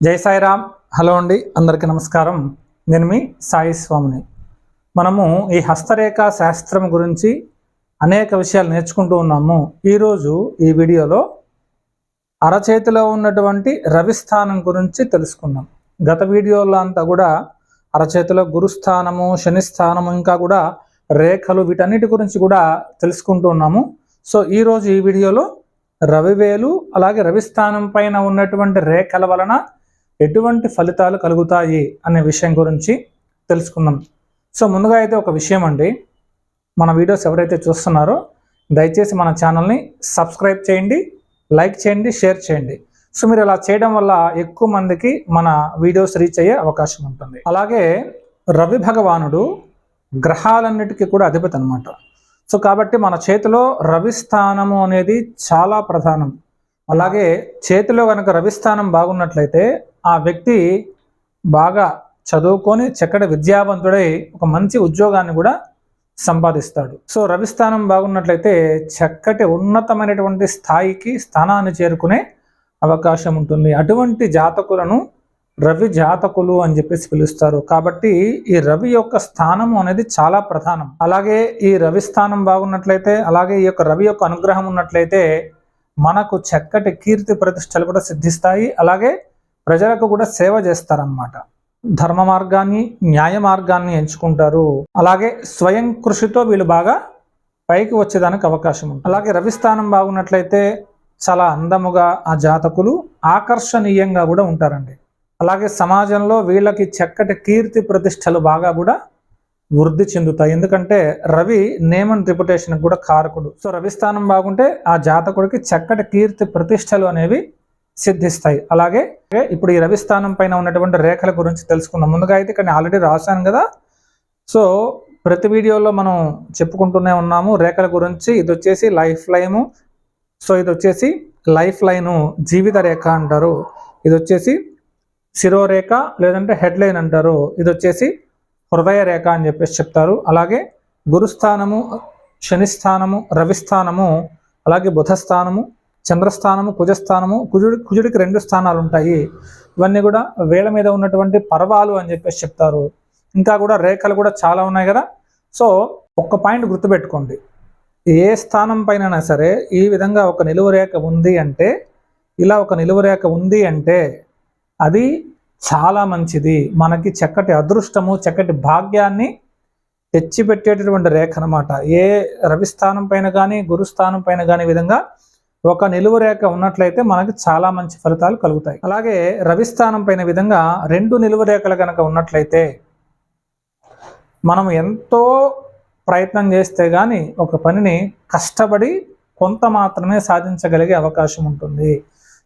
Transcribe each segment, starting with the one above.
జై సాయిరామ్. హలో అండి. అందరికీ నమస్కారం. నేను మీ సాయి స్వామిని. మనము ఈ హస్తరేఖ శాస్త్రం గురించి అనేక విషయాలు నేర్చుకుంటూ ఉన్నాము. ఈరోజు ఈ వీడియోలో అరచేతిలో ఉన్నటువంటి రవిస్థానం గురించి తెలుసుకుందాం. గత వీడియోలో అంతా కూడా అరచేతిలో గురుస్థానము శనిస్థానము ఇంకా కూడా రేఖలు వీటన్నిటి గురించి కూడా తెలుసుకుంటూ ఉన్నాము. సో ఈరోజు ఈ వీడియోలో రవివేలు అలాగే రవిస్థానం పైన ఉన్నటువంటి రేఖల వలన ఎటువంటి ఫలితాలు కలుగుతాయి అనే విషయం గురించి తెలుసుకుందాం. సో ముందుగా అయితే ఒక విషయం అండి. మన వీడియోస్ ఎవరైతే చూస్తున్నారో దయచేసి మన ఛానల్ని సబ్స్క్రైబ్ చేయండి లైక్ చేయండి షేర్ చేయండి. సో మీరు అలా చేయడం వల్ల ఎక్కువ మందికి మన వీడియోస్ రీచ్ అయ్యే అవకాశం ఉంటుంది. అలాగే రవి భగవానుడు గ్రహాలన్నిటికీ కూడా అధిపతి అనమాట సో కాబట్టి మన చేతిలో రవి స్థానము అనేది చాలా ప్రధానం. అలాగే చేతిలో కనుక రవిస్థానం బాగున్నట్లయితే ఆ వ్యక్తి బాగా చదువుకొని చక్కటి విద్యావంతుడై ఒక మంచి ఉద్యోగాన్ని కూడా సంపాదిస్తాడు. సో రవిస్థానం బాగున్నట్లయితే చక్కటి ఉన్నతమైనటువంటి స్థాయికి స్థానాన్ని చేరుకునే అవకాశం ఉంటుంది. అటువంటి జాతకులను రవి జాతకులు అని చెప్పేసి పిలుస్తారు. కాబట్టి ఈ రవి యొక్క స్థానము అనేది చాలా ప్రధానం. అలాగే ఈ రవి స్థానం బాగున్నట్లయితే అలాగే ఈ యొక్క రవి యొక్క అనుగ్రహం ఉన్నట్లయితే మనకు చక్కటి కీర్తి ప్రతిష్టలు కూడా సిద్ధిస్తాయి. అలాగే ప్రజలకు కూడా సేవ చేస్తారనమాట ధర్మ మార్గాన్ని న్యాయ మార్గాన్ని ఎంచుకుంటారు. అలాగే స్వయం కృషితో వీళ్ళు బాగా పైకి వచ్చేదానికి అవకాశం ఉంది అలాగే రవిస్థానం బాగున్నట్లయితే చాలా అందముగా ఆ జాతకులు ఆకర్షణీయంగా కూడా ఉంటారండి. అలాగే సమాజంలో వీళ్ళకి చక్కటి కీర్తి ప్రతిష్టలు బాగా కూడా వృద్ధి చెందుతాయి. ఎందుకంటే రవి నేమ్ అండ్ రిపుటేషన్ కూడా కారకుడు. సో రవి స్థానం బాగుంటే ఆ జాతకుడికి చక్కటి కీర్తి ప్రతిష్టలు అనేవి సిద్ధిస్తాయి. అలాగే ఇప్పుడు ఈ రవి స్థానం పైన ఉన్నటువంటి రేఖల గురించి తెలుసుకుందాం. ముందుగా అయితే ఇక్కడ ఆల్రెడీ రాశాను కదా. సో ప్రతి వీడియోలో మనం చెప్పుకుంటూనే ఉన్నాము రేఖల గురించి. ఇది వచ్చేసి లైఫ్ లైను. సో ఇది వచ్చేసి లైఫ్ లైను జీవిత రేఖ అంటారు. ఇది వచ్చేసి శిరోరేఖ లేదంటే హెడ్ లైన్ అంటారు. ఇది వచ్చేసి హృదయ రేఖ అని చెప్పేసి చెప్తారు. అలాగే గురుస్థానము శనిస్థానము రవిస్థానము అలాగే బుధస్థానము చంద్రస్థానము కుజస్థానము కుజుడి కుజుడికి రెండు స్థానాలు ఉంటాయి ఇవన్నీ కూడా వేల మీద ఉన్నటువంటి పర్వాలు అని చెప్పేసి చెప్తారు. ఇంకా కూడా రేఖలు కూడా చాలా ఉన్నాయి కదా. సో ఒక్క పాయింట్ గుర్తుపెట్టుకోండి. ఏ స్థానం పైన సరే ఈ విధంగా ఒక నిలువు రేఖ ఉంది అంటే ఇలా ఒక నిలువు రేఖ ఉంది అంటే అది చాలా మంచిది. మనకి చక్కటి అదృష్టము చక్కటి భాగ్యాన్ని తెచ్చిపెట్టేటటువంటి రేఖ అనమాట ఏ రవిస్థానం పైన కానీ గురుస్థానం పైన కానీ విధంగా ఒక నిలువు రేఖ ఉన్నట్లయితే మనకి చాలా మంచి ఫలితాలు కలుగుతాయి. అలాగే రవిస్థానం పైన విధంగా రెండు నిలువు రేఖలు కనుక ఉన్నట్లయితే మనం ఎంతో ప్రయత్నం చేస్తే కానీ ఒక పనిని కష్టపడి కొంత మాత్రమే సాధించగలిగే అవకాశం ఉంటుంది.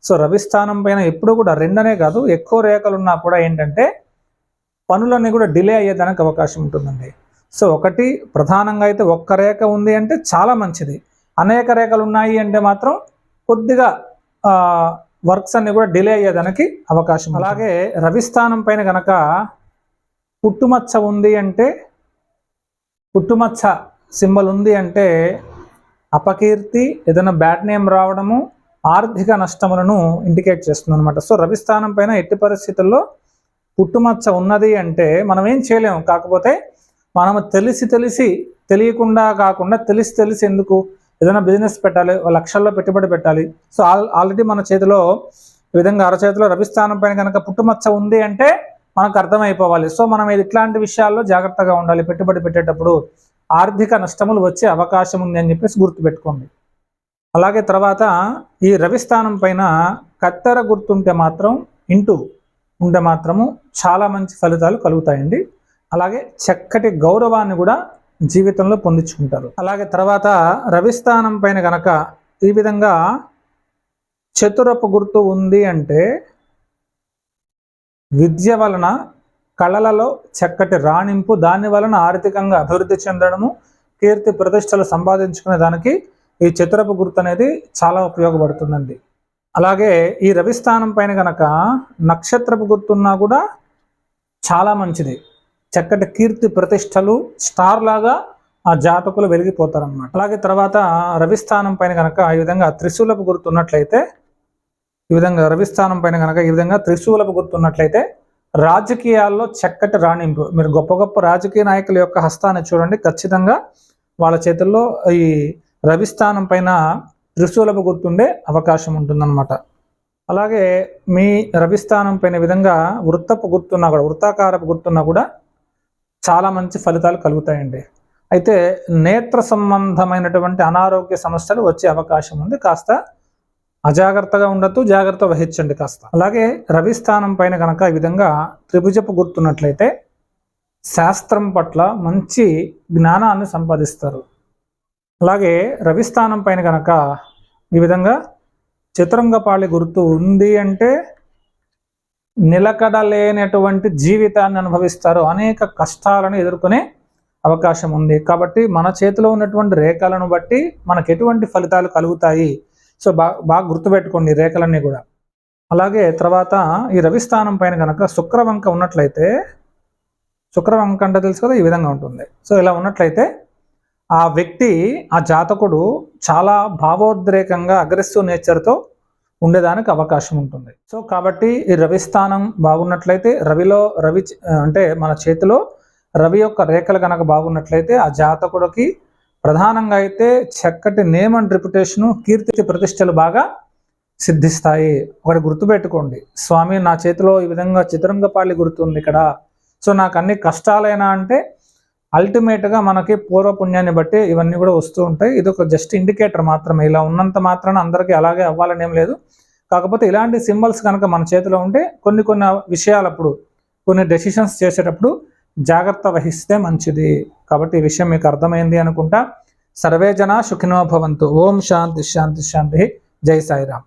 సో రవిస్థానం పైన ఎప్పుడు కూడా రెండనే కాదు ఎక్కువ రేఖలు ఉన్నా కూడా ఏంటంటే పనులన్నీ కూడా డిలే అయ్యేదానికి అవకాశం ఉంటుందండి. సో ఒకటి ప్రధానంగా అయితే ఒక్క రేఖ ఉంది అంటే చాలా మంచిది. అనేక రేఖలు ఉన్నాయి అంటే మాత్రం కొద్దిగా వర్క్స్ అన్ని కూడా డిలే అయ్యేదానికి అవకాశం అలాగే రవిస్థానం పైన గనక పుట్టుమచ్చ ఉంది అంటే పుట్టుమచ్చ సింబల్ ఉంది అంటే అపకీర్తి ఏదైనా బ్యాడ్ నేమ్ రావడము ఆర్థిక నష్టములను ఇండికేట్ చేస్తుంది అనమాట సో రవిస్థానం పైన ఎట్టి పరిస్థితుల్లో పుట్టుమచ్చ ఉన్నది అంటే మనం ఏం చేయలేము. కాకపోతే మనము తెలిసి తెలిసి తెలియకుండా కాకుండా తెలిసి తెలిసి ఎందుకు ఏదైనా బిజినెస్ పెట్టాలి లక్షల్లో పెట్టుబడి పెట్టాలి. సో ఆల్ ఆల్రెడీ మన చేతిలో ఈ విధంగా అరచేతిలో రవిస్థానం పైన కనుక పుట్టుమచ్చ ఉంది అంటే మనకు అర్థమైపోవాలి. సో మనం ఇది ఇట్లాంటి విషయాల్లో జాగ్రత్తగా ఉండాలి. పెట్టుబడి పెట్టేటప్పుడు ఆర్థిక నష్టములు వచ్చే అవకాశం ఉంది అని చెప్పేసి గుర్తుపెట్టుకోండి. అలాగే తర్వాత ఈ రవిస్థానం పైన కత్తెర గుర్తుంటే మాత్రం ఇంటూ ఉంటే మాత్రము చాలా మంచి ఫలితాలు కలుగుతాయండి. అలాగే చక్కటి గౌరవాన్ని కూడా జీవితంలో పొందించుకుంటారు. అలాగే తర్వాత రవిస్థానం పైన గనక ఈ విధంగా చతురపు గుర్తు ఉంది అంటే విద్య వలన కళలలో చక్కటి రాణింపు దాని వలన ఆర్థికంగా అభివృద్ధి చెందడము కీర్తి ప్రతిష్టలు సంపాదించుకునే దానికి ఈ చతురపు గుర్తు అనేది చాలా ఉపయోగపడుతుందండి. అలాగే ఈ రవిస్థానం పైన గనక నక్షత్రపు గుర్తున్నా కూడా చాలా మంచిది. చక్కటి కీర్తి ప్రతిష్టలు స్టార్ లాగా ఆ జాతకులు వెలిగిపోతారనమాట అలాగే తర్వాత రవిస్థానం పైన కనుక ఈ విధంగా త్రిశూలపు గుర్తున్నట్లయితే ఈ విధంగా రవిస్థానం పైన కనుక ఈ విధంగా త్రిశూలపు గుర్తున్నట్లయితే రాజకీయాల్లో చక్కటి రాణింపు. మీరు గొప్ప గొప్ప రాజకీయ నాయకుల యొక్క హస్తాన్ని చూడండి. ఖచ్చితంగా వాళ్ళ చేతుల్లో ఈ రవిస్థానం పైన త్రిశూలపు గుర్తుండే అవకాశం ఉంటుందన్నమాట. అలాగే మీ రవిస్థానం పైన విధంగా వృత్తపు గుర్తున్నా కూడా వృత్తాకారపు గుర్తున్నా కూడా చాలా మంచి ఫలితాలు కలుగుతాయండి. అయితే నేత్ర సంబంధమైనటువంటి అనారోగ్య సమస్యలు వచ్చే అవకాశం ఉంది. కాస్త అజాగ్రత్తగా ఉండొద్దు జాగ్రత్త వహించండి కాస్త. అలాగే రవి స్థానం పైన కనుక ఈ విధంగా త్రిభుజపు గుర్తున్నట్లయితే శాస్త్రం పట్ల మంచి జ్ఞానాన్ని సంపాదిస్తారు. అలాగే రవి స్థానం పైన కనుక ఈ విధంగా చతురంగపాళి గుర్తు ఉంది అంటే నిలకడలేనటువంటి జీవితాన్ని అనుభవిస్తారు అనేక కష్టాలను ఎదుర్కొనే అవకాశం ఉంది. కాబట్టి మన చేతిలో ఉన్నటువంటి రేఖలను బట్టి మనకు ఎటువంటి ఫలితాలు కలుగుతాయి? సో బాగా బాగా గుర్తుపెట్టుకోండి రేఖలన్నీ కూడా. అలాగే తర్వాత ఈ రవిస్థానం పైన కనుక శుక్రవంక ఉన్నట్లయితే శుక్రవంక అంటే తెలుసు కదా ఈ విధంగా ఉంటుంది. సో ఇలా ఉన్నట్లయితే ఆ వ్యక్తి ఆ జాతకుడు చాలా భావోద్రేకంగా అగ్రెసివ్ నేచర్తో ఉండేదానికి అవకాశం ఉంటుంది. సో కాబట్టి ఈ రవి స్థానం బాగున్నట్లయితే రవిలో రవి అంటే మన చేతిలో రవి యొక్క రేఖలు కనుక బాగున్నట్లయితే ఆ జాతకుడికి ప్రధానంగా అయితే చక్కటి నేమ్ అండ్ రిప్యుటేషను కీర్తి ప్రతిష్టలు బాగా సిద్ధిస్తాయి. ఒకటి గుర్తుపెట్టుకోండి. స్వామి నా చేతిలో ఈ విధంగా చిత్రంగపాళి గుర్తుంది ఇక్కడ. సో నాకు అన్ని కష్టాలైనా అంటే అల్టిమేట్గా మనకి పూర్వపుణ్యాన్ని బట్టి ఇవన్నీ కూడా వస్తూ ఉంటాయి. ఇది ఒక జస్ట్ ఇండికేటర్ మాత్రమే. ఇలా ఉన్నంత మాత్రాన అందరికీ అలాగే అవ్వాలని ఏం లేదు. కాకపోతే ఇలాంటి సింబల్స్ కనుక మన చేతిలో ఉంటే కొన్ని కొన్ని విషయాలప్పుడు కొన్ని డెసిషన్స్ చేసేటప్పుడు జాగ్రత్త వహిస్తే మంచిది. కాబట్టి ఈ విషయం మీకు అర్థమైంది అనుకుంటా. సర్వే జన సుఖినో భవంతు. ఓం శాంతి శాంతి శాంతి. జై సాయిరామ్.